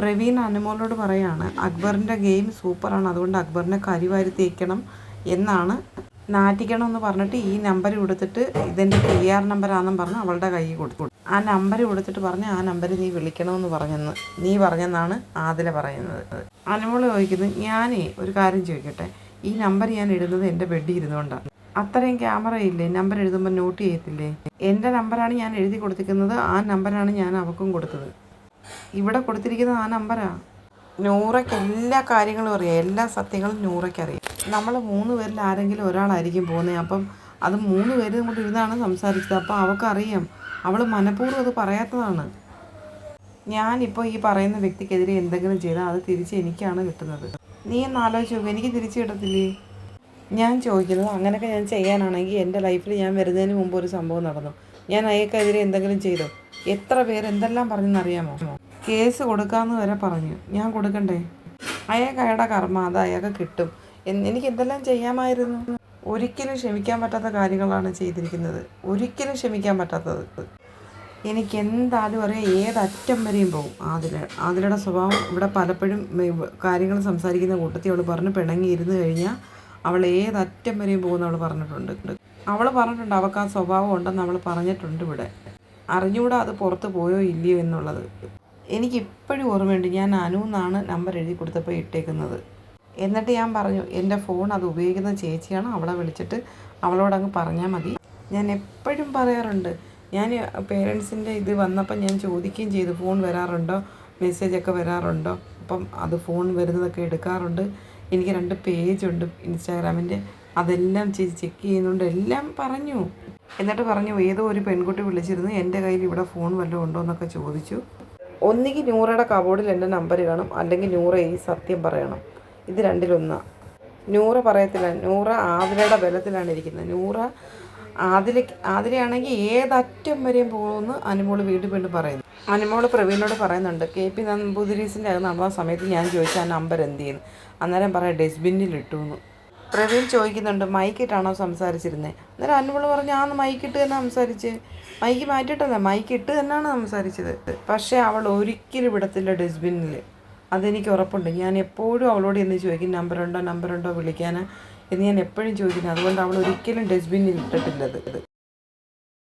പ്രവീൺ അനുമോളോട് പറയാണ് അക്ബറിന്റെ ഗെയിം സൂപ്പറാണ് അതുകൊണ്ട് അക്ബറിനെ കരിവാരി തേക്കണം എന്നാണ്. നാറ്റിക്കണം എന്ന് പറഞ്ഞിട്ട് ഈ നമ്പർ കൊടുത്തിട്ട് ഇതെന്റെ പി ആർ നമ്പറാണെന്ന് പറഞ്ഞ് അവളുടെ കയ്യിൽ കൊടുത്തു. ആ നമ്പർ കൊടുത്തിട്ട് പറഞ്ഞ് ആ നമ്പർ നീ വിളിക്കണമെന്ന് പറഞ്ഞെന്ന് നീ പറഞ്ഞെന്നാണ് ആദില പറയുന്നത്. അനുമോൾ ചോദിക്കുന്നു ഞാനേ ഒരു കാര്യം ചോദിക്കട്ടെ? ഈ നമ്പർ ഞാൻ ഇടുന്നത് എന്റെ ബെഡിൽ ഇരുന്നുകൊണ്ടാണ്. അത്രയും ക്യാമറ ഇല്ലേ? നമ്പർ എഴുതുമ്പോൾ നോട്ട് ചെയ്യത്തില്ലേ? എന്റെ നമ്പറാണ് ഞാൻ എഴുതി കൊടുത്തിരിക്കുന്നത് ആ നമ്പറാണ് ഞാൻ അവക്കും കൊടുത്തത്. ഇവിടെ കൊടുത്തിരിക്കുന്നത് ആ നമ്പറാണ് നൂറയ്ക്ക് എല്ലാ കാര്യങ്ങളും അറിയാം. എല്ലാ സത്യങ്ങളും നൂറയ്ക്ക് അറിയാം. നമ്മൾ മൂന്ന് പേരിൽ ആരെങ്കിലും ഒരാളായിരിക്കും പോകുന്നത്. അപ്പം അത് മൂന്ന് പേരും കൂടി ഇരുന്നാണ് സംസാരിച്ചത്. അപ്പോൾ അവൾക്കറിയാം അവൾ മനഃപൂർവം അത് പറയാത്തതാണ്. ഞാനിപ്പോൾ ഈ പറയുന്ന വ്യക്തിക്കെതിരെ എന്തെങ്കിലും ചെയ്താൽ അത് തിരിച്ച് എനിക്കാണ് കിട്ടുന്നത്. നീ ഒന്ന് ആലോചിച്ച് എനിക്ക് തിരിച്ചു കിട്ടത്തില്ലേ? ഞാൻ ചോദിക്കുന്നത് അങ്ങനെയൊക്കെ ഞാൻ ചെയ്യാനാണെങ്കിൽ എന്റെ ലൈഫിൽ ഞാൻ വരുന്നതിന് മുമ്പ് ഒരു സംഭവം നടന്നു. ഞാൻ അയക്കെതിരെ എന്തെങ്കിലും ചെയ്തോ. എത്ര പേര് എന്തെല്ലാം പറഞ്ഞെന്നറിയാമോ കേസ് കൊടുക്കാമെന്ന് വരെ പറഞ്ഞു. ഞാൻ കൊടുക്കണ്ടേ? അയാൾക്ക് അയാളുടെ കർമ്മ അത് അയാൾക്ക് കിട്ടും. എനിക്ക് എന്തെല്ലാം ചെയ്യാമായിരുന്നു? ഒരിക്കലും ക്ഷമിക്കാൻ പറ്റാത്ത കാര്യങ്ങളാണ് ചെയ്തിരിക്കുന്നത്. ഒരിക്കലും ക്ഷമിക്കാൻ പറ്റാത്തത്. എനിക്ക് എന്തായാലും അറിയാം ഏതറ്റം വരെയും പോകും ആതിര ആതിരയുടെ സ്വഭാവം ഇവിടെ പലപ്പോഴും കാര്യങ്ങൾ സംസാരിക്കുന്ന കൂട്ടത്തിൽ അവൾ പറഞ്ഞ് പിണങ്ങി ഇരുന്ന് കഴിഞ്ഞാൽ അവൾ ഏതറ്റം വരെയും പോകുമെന്ന് അവൾ പറഞ്ഞിട്ടുണ്ട്. അവൾ പറഞ്ഞിട്ടുണ്ട് അവൾക്ക് ആ സ്വഭാവം ഉണ്ടെന്ന് അവൾ പറഞ്ഞിട്ടുണ്ട് ഇവിടെ. അറിഞ്ഞുകൂടാ അത് പുറത്ത് പോയോ ഇല്ലയോ എന്നുള്ളത്. എനിക്ക് ഇപ്പോഴും ഓർമ്മയുണ്ട് ഞാൻ അനു എന്നാണ് നമ്പർ എഴുതി കൊടുത്തപ്പോൾ ഇട്ടേക്കുന്നത്. എന്നിട്ട് ഞാൻ പറഞ്ഞു എന്റെ ഫോൺ അത് ഉപയോഗിക്കുന്ന ചേച്ചിയാണ് അവളെ വിളിച്ചിട്ട് അവളോടങ്ങ് പറഞ്ഞാൽ മതി. ഞാൻ എപ്പോഴും പറയാറുണ്ട് ഞാൻ പേരൻസിന്റെ ഇത് വന്നപ്പോൾ ഞാൻ ചോദിക്കുകയും ചെയ്തു ഫോൺ വരാറുണ്ടോ? മെസ്സേജൊക്കെ വരാറുണ്ടോ? അപ്പം അത് ഫോൺ വരുന്നതൊക്കെ എടുക്കാറുണ്ട്. എനിക്ക് രണ്ട് പേജുണ്ട് ഇൻസ്റ്റാഗ്രാമിന്റെ അതെല്ലാം ചെയ്ത് ചെക്ക് ചെയ്യുന്നുണ്ട് എല്ലാം പറഞ്ഞു. എന്നിട്ട് പറഞ്ഞു ഏതോ ഒരു പെൺകുട്ടി വിളിച്ചിരുന്നു എന്റെ കയ്യിൽ ഇവിടെ ഫോൺ വല്ലതും ഉണ്ടോ? എന്നൊക്കെ ചോദിച്ചു. ഒന്നുകിൽ നൂറയുടെ കബോർഡിൽ എന്റെ നമ്പർ കാണും അല്ലെങ്കിൽ നൂറ ഈ സത്യം പറയണം. ഇത് രണ്ടിലൊന്നാണ് നൂറ പറയത്തില്ല നൂറ ആതിരയുടെ ബലത്തിലാണ് ഇരിക്കുന്നത്. നൂറ ആതില ആതിരയാണെങ്കിൽ ഏതറ്റം വരെയും പോകുമെന്ന് അനുമോൾ വീണ്ടും വീണ്ടും പറയുന്നു. അനുമോൾ പ്രവീണിനോട് പറയുന്നുണ്ട് കെ പി നമ്പൂതിരീസിന്റെ അത് നടന്ന സമയത്ത് ഞാൻ ചോദിച്ച ആ നമ്പർ എന്ത് ചെയ്യുന്നു? അന്നേരം പറയാം ഡസ്റ്റ്ബിന്നിൽ ഇട്ടു എന്ന് പ്രവീൺ ചോദിക്കുന്നുണ്ട് മൈക്കിട്ടാണോ സംസാരിച്ചിരുന്നത് അന്നേരം അനുമോൾ പറഞ്ഞു ആ മൈക്കിട്ട് തന്നെ സംസാരിച്ച്. മൈക്ക് മാറ്റിയിട്ടല്ല മൈക്കിട്ട് തന്നെയാണ് സംസാരിച്ചത്. പക്ഷേ അവൾ ഒരിക്കലും വിടത്തില്ല ഡസ്റ്റ്ബിന്നിൽ അതെനിക്ക് ഉറപ്പുണ്ട്. ഞാൻ എപ്പോഴും അവളോട് എന്ന് ചോദിക്കും നമ്പറുണ്ടോ നമ്പറുണ്ടോ വിളിക്കാൻ എന്ന് ഞാൻ എപ്പോഴും ചോദിക്കുന്നത് അതുകൊണ്ട് അവൾ ഒരിക്കലും ഡസ്റ്റ്ബിന്നിൽ ഇട്ടിട്ടില്ലത്